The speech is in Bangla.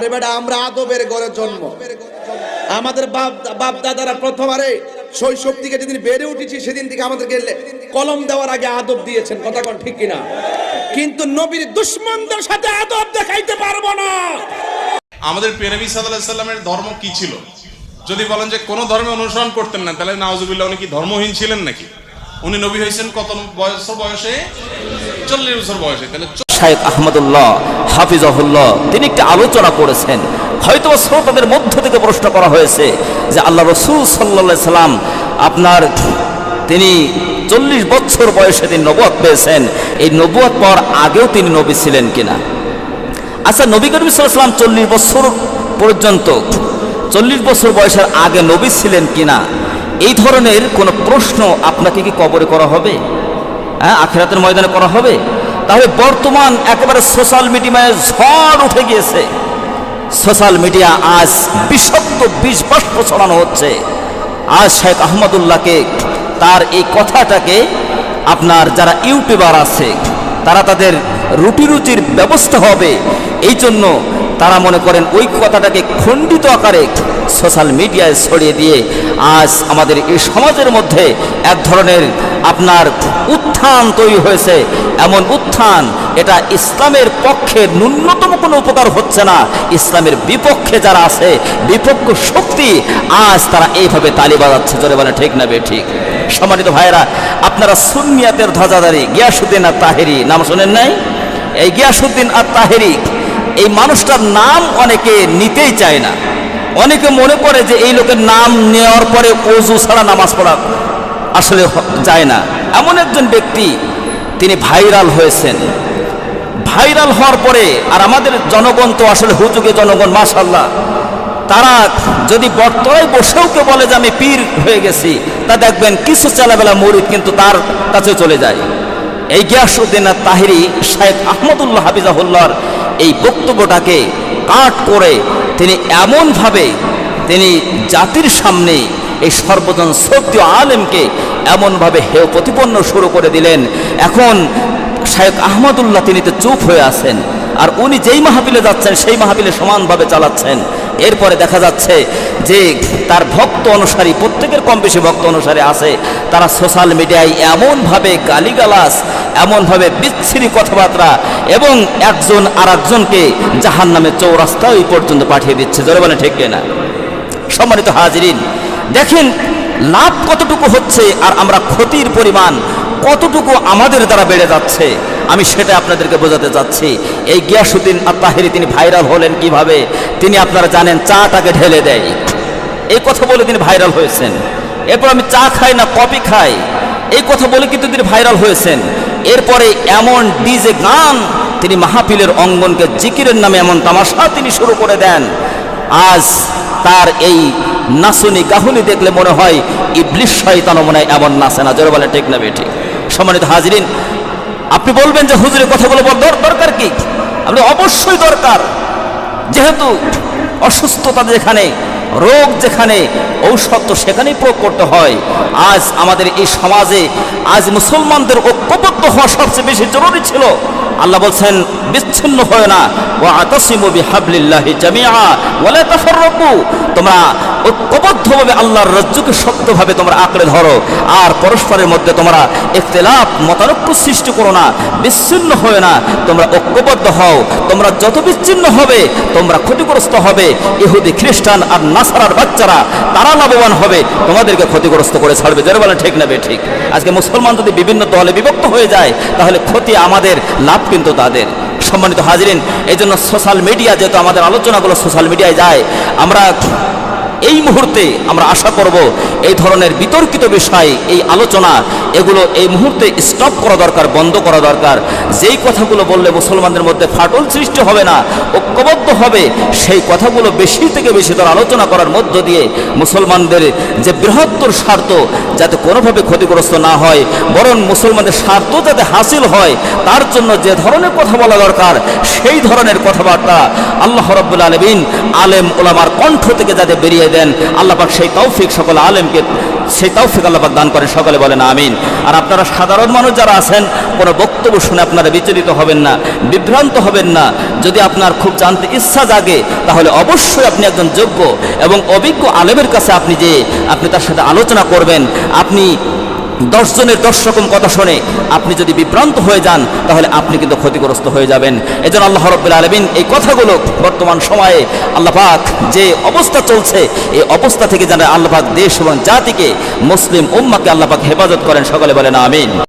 আরে বেটা, আমরা আদবের ঘরে জন্ম। আমাদের বাপ দাদারা প্রথম শৈশব থেকে যেদিন বেড়ে উঠেছি, সেদিন থেকে আমাদেরকে কলম দেওয়ার আগে আদব দিয়েছেন, কথা কোন ঠিক কিনা? কিন্তু নবীর দুশ্মনদের সাথে আদব দেখাইতে পারব না। আমাদের সাল্লাহ সাল্লামের ধর্ম কি ছিল? যদি বলেন যে কোনো ধর্মে অনুসরণ করতেন না, তাহলে নাওজুবিল্লাহ উনি কি ধর্মহীন ছিলেন নাকি? উনি নবী হয়েছেন কত বয়স বয়সে? চল্লিশ বছর বয়সে, তাহলে শাহেদ আহমদুল্লাহ, হাফিজাহুল্লাহ, তিনি একটি আলোচনা করেছেন। হয়তো শ্রোতাদের মধ্য থেকে প্রশ্ন করা হয়েছে যে আল্লাহ রসুল সাল্লা সাল্লাম আপনার তিনি চল্লিশ বছর বয়সে তিনি নবুয়াত পেয়েছেন। এই নবুয়াত পাওয়ার আগেও তিনি নবী ছিলেন কিনা? আচ্ছা নবী করিম সাল্লাম চল্লিশ বছর পর্যন্ত, চল্লিশ বছর বয়সের আগে নবী ছিলেন কিনা? এই ধরনের কোনো প্রশ্ন আপনাকে কি কবরে করা হবে? হ্যাঁ আখেরাতের ময়দানে করা হবে? তাহলে বর্তমান একেবারে সোশ্যাল মিডিয়ায় ঝড় উঠে গিয়েছে। সোশ্যাল মিডিয়া আজ বিষাক্ত বিষ বাষ্প ছড়ানো হচ্ছে। আজ শেখ আহমদুল্লাহকে তার এই কথাটাকে আপনার যারা ইউটিউবার আছে, তারা তাদের রুটি রুচির ব্যবস্থা হবে। এই জন্য তারা মনে করেন ওই কথাটাকে খণ্ডিত আকারে সোশ্যাল মিডিয়ায় ছড়িয়ে দিয়ে আজ আমাদের এই সমাজের মধ্যে এক ধরনের আপনার উত্থান তৈরি হয়েছে। এমন উত্থান, এটা ইসলামের পক্ষে ন্যূনতম কোনো উপকার হচ্ছে না। ইসলামের বিপক্ষে যারা আছে, বিপক্ষ শক্তি আজ তারা এইভাবে তালি বাজাচ্ছে। জোরে বলে ঠিক না বে, ঠিক? সম্মানিত ভাইয়েরা, আপনারা সুন্নিয়াতের ধ্বজাধারী গিয়াসুদ্দিন আর তাহেরি নাম শোনেন নাই? এই গিয়াসুদ্দিন আর তাহেরি এই মানুষটার নাম অনেকে নিতেই চায় না। অনেকে মনে করে যে এই লোকের নাম নেওয়ার পরে অজু ছাড়া নামাজ পড়া আসলে যায় না। এমন একজন ব্যক্তি, তিনি ভাইরাল হয়েছেন। ভাইরাল হওয়ার পরে, আর আমাদের জনগণ তো আসলে হুজুগে জনগণ মাশাল্লাহ তারা যদি বটতলায় বসেও কেউ বলে যে আমি পীর হয়ে গেছি, তা দেখবেন কিছু চালাবেলা মরিদ কিন্তু তার কাছে চলে যায়। এই গিয়াসুদ্দিন তাহিরি শাহেদ আহমদুল্লাহ হাফিজাহুল্লাহর এই বক্তব্যটাকে কাট করে তিনি এমনভাবে তিনি জাতির সামনে এই সর্বজন সত্য আলেমকে এমনভাবে হেয় প্রতিপন্ন শুরু করে দিলেন। এখন শায়েক আহমদুল্লাহ তিনি তো চুপ হয়ে আছেন। আর উনি যেই মাহাবিলে যাচ্ছেন, সেই মাহফিলে সমানভাবে চালাচ্ছেন। এরপরে দেখা যাচ্ছে যে তার ভক্ত অনুসারী, প্রত্যেকের কম বেশি ভক্ত অনুসারী আছে। তারা সোশ্যাল মিডিয়ায় এমনভাবে গালিগালাস এমনভাবে বিচ্ছিরি কথাবার্তা এবং একজন আর একজনকে জাহান নামে চৌরাস্তা ওই পর্যন্ত পাঠিয়ে দিচ্ছে। জোরে বলে ঠিক না সম্মানিত হাজিরিন, দেখেন লাভ কতটুকু হচ্ছে আর আমরা ক্ষতির পরিমাণ কতটুকু আমাদের দ্বারা বেড়ে যাচ্ছে। আমি সেটা আপনাদেরকে বোঝাতে চাচ্ছি। এই গিয়াসুদ্দিন আত্মাহেরি তিনি ভাইরাল হলেন কীভাবে? তিনি আপনারা জানেন, চাটাকে ঢেলে দেয়। এই কথা বলে তিনি ভাইরাল হয়েছেন। এরপর আমি চা খাই না, কফি খাই। এই কথা বলে কিন্তু তিনি ভাইরাল হয়েছেন। এরপরে এমন ডিজে গান তিনি মাহফিলের অঙ্গনকে জিকিরের নামে এমন তামাশা তিনি শুরু করে দেন। আজ তার এই নাচুনি গাহুনি দেখলে মনে হয় ইবলিশ শয়তানও মনে হয় এমন নাচে না। জোরে বলে ঠিক না বেঠিক সম্মানিত হাজিরিন আপনি বলবেন যে হুজুরের কথাগুলো বলে, দর- দরকার কি? আপনি অবশ্যই দরকার। যেহেতু অসুস্থতা যেখানে রোগ যেখানে, ঔষধ তো সেখানেই প্রয়োগ করতে হয়। আজ আমাদের এই সমাজে, আজ মুসলমানদের ঐক্যবদ্ধ হওয়া সবচেয়ে বেশি জরুরি ছিল। আল্লাহ বলছেন, বিচ্ছিন্ন হয় না। ও আতাসিমু বিহাবলিল্লাহি জামিআ ওয়ালা তাফাররাকু। তোমরা ঐক্যবদ্ধভাবে আল্লাহর রজ্জুকে শক্তভাবে তোমরা আঁকড়ে ধরো। আর পরস্পরের মধ্যে তোমরা ইখতিলাফ, মতানক্য সৃষ্টি করো না। বিচ্ছিন্ন হয় না। তোমরা ঐক্যবদ্ধ হও। তোমরা যত বিচ্ছিন্ন হবে, তোমরা ক্ষতিগ্রস্ত হবে। ইহুদি, খ্রিস্টান আর নাসারার বাচ্চারা, তারা লাভবান হবে, তোমাদেরকে ক্ষতিগ্রস্ত করে ছাড়বে। যারা বলে ঠিক নেবে ঠিক। আজকে মুসলমান যদি বিভিন্ন দলে বিভক্ত হয়ে যায়, তাহলে ক্ষতি আমাদের, লাভ কিন্তু তাদের। সম্মানিত হাজিরিন এই জন্য সোশ্যাল মিডিয়া যেহেতু আমাদের আলোচনাগুলো সোশ্যাল মিডিয়ায় যায়, আমরা এই মুহূর্তে আমরা আশা করব এই ধরনের বিতর্কিত বিষয়, এই আলোচনা, এগুলো এই মুহূর্তে স্টপ করা দরকার, বন্ধ করা দরকার। যেই কথাগুলো বললে মুসলমানদের মধ্যে ফাটল সৃষ্টি হবে না, ঐক্যবদ্ধ হবে, সেই কথাগুলো বেশি থেকে বেশি ধর আলোচনা করার মধ্য দিয়ে মুসলমানদের যে বৃহত্তর স্বার্থ যাতে কোনোভাবে ক্ষতিগ্রস্ত না হয়, বরং মুসলমানদের স্বার্থ যাতে হাসিল হয়, তার জন্য যে ধরনের কথা বলা দরকার, সেই ধরনের কথাবার্তা আল্লাহ রব্বুল আলমিন আলেম ওলামার কণ্ঠ থেকে যাতে বেরিয়ে দিয়ে দেন। আল্লাহ পাক সেই তৌফিক সকল আলেমকে, সেই তৌফিক আল্লাহ পাক দান করেন। সকলে বলেন আমিন। আর আপনারা সাধারণ মানুষ যারা আছেন, কোনো বক্তব্য শুনে আপনারা বিচলিত হবেন না, বিভ্রান্ত হবেন না। যদি আপনার খুব জানতে ইচ্ছা জাগে, তাহলে অবশ্যই আপনি একজন যোগ্য এবং অভিজ্ঞ আলেমের কাছে আপনি যে আপনি তার সাথে আলোচনা করবেন। আপনি দশজনের দশ রকম কথা শুনে আপনি যদি বিভ্রান্ত হয়ে যান, তাহলে আপনি কিন্তু ক্ষতিগ্রস্ত হয়ে যাবেন। এজন্য আল্লাহ রব্বুল আলমিন এই কথাগুলো বর্তমান সময়ে আল্লাপাক যে অবস্থা চলছে, এই অবস্থা থেকে যেন আল্লাপাক দেশ এবং জাতিকে, মুসলিম উম্মাকে আল্লাপাক হেফাজত করেন, সকলে বলেন আমিন।